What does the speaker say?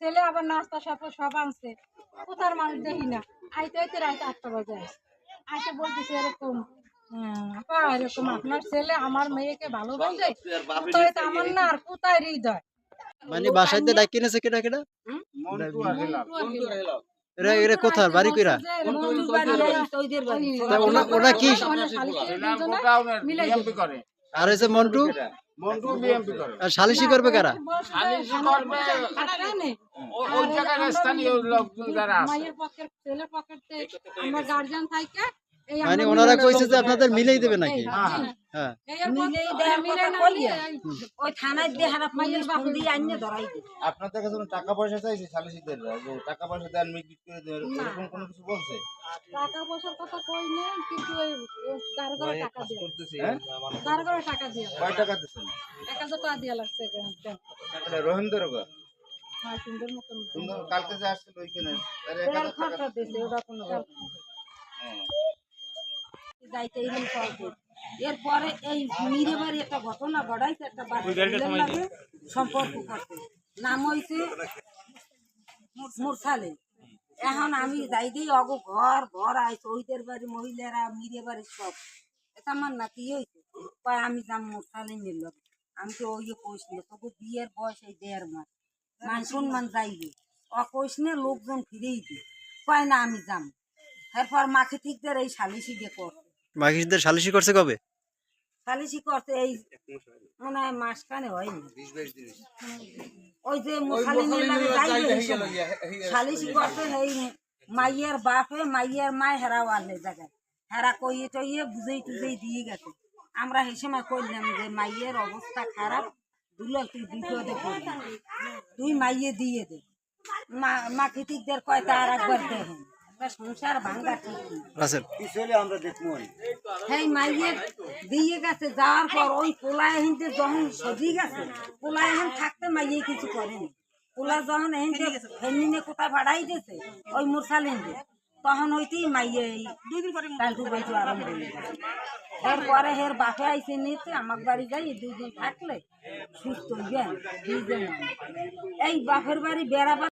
ছেলে আবার নাস্তা সব সব আনছে। কোথার মানুষ দেখি না। আইতে আইতে রাত আটটা বাজে আসে আইতে বলতেছে এরকম হ্যাঁ, আপা এরকম আপনার ছেলে আমার মেয়েকে ভালোবাসে? কোথায় আমার না আর কোথায় হৃদয়? মানে বাসায় দিয়ে ডাকি নেছে কেটা কেটা। এরা এরা কোথার? বাড়ি কইরা? ওনা- কি- আর হয়েছে মন্টু? মন্টু বিএমপি করে। আর সালিশি করবে কারা? ওই জায়গার স্থানীয় লোকজন যারা আছে। মায়ের পক্ষের ছেলের পক্ষের আমরা গার্জিয়ান এই মানে ওনারা কইছে যে আপনাদের মিলেই দেবে নাকি? হ্যাঁ, হ্যাঁ। মিলেই মিলে না ওই থানায় দিয়ে মাইয়ের দিয়ে ধরাই দে আপনাদের কাছে টাকা পয়সা চাইছে সালিসিদের টাকা পয়সা দেন মিটমিট করে দেন এরকম কোনো কিছু বলছে? টাকা পয়সার কথা কই নেই কিন্তু ওই ও কারও কারও টাকা দিয়ে। করতেছি হ্যাঁ? কারও কারও টাকা দিয়ে। কয় টাকা দিচ্ছেন এক হাজার টাকা দিয়ে লাগছে এটা রোহিন্দর হ্যাঁ সুন্দর মতন। কালকে যে আসছিল ওইখানে তার টাকা ওটা কোনো না। হ্যাঁ। যাইতে এরকম এরপরে এই মিরে বাড়ি একটা ঘটনা ঘটাইছে একটা বাচ্চা লাগে সম্পর্ক করতে নাম হইছে মুরসালে। এখন আমি যাই দিই অগ ঘর ঘর আইছে ওইদের বাড়ি মহিলারা মিরে বাড়ি সব। এটা আমার নাকি হয়েছে কয় আমি যাম মুরসালে নিল। আমি তো ওই কইস না তোকে বিয়ের বয়স এই দেড় মাস। মান সম্মান যাইবে। অকইস নে লোকজন ফিরেই দি কয় না আমি যাম। এরপর মাকে ঠিকদের এই সালিশি দিয়ে করছে বাকিদের সালিশি করছে কবে? সালিশি করছে এই মনে হয় মাসখানে হয়নি। ওই যে। সালিশি করছে এই মাইয়ের বাপে মাইয়ের মায় হেরাও আনলে জায়গায়। হেরা কইয়ে টইয়ে বুঝেই টুঝেই দিয়ে গেছে। আমরা সেই সময় করলাম যে মাইয়ের অবস্থা খারাপ দুলাল তুই বিপদে পড়বি। তুই মাইয়ে দিয়ে দে। মা মা কৃতিকদের কয় তার একবার দেখেন। সংসার ঠিক সেই মাইয়ে দিয়ে গেছে যাওয়ার পর ওই যখন সজি গেছে পোলা এখন থাকতে মাইয়ে কিছু করেনি। পোলা যখন এহিনতে ফেনিনে কোথায় ভাড়াই দিয়েছে ওই মুরসালিনকে তখন হইতেই মাইয়ে দুই দিন পরে কালটু হয়ে এরপরে হের বাপে আইসে নিতে আমার বাড়ি যাই দুই দিন থাকলে সুস্থ হইবেন দুইজন। এই বাপের বাড়ি বেড়াবার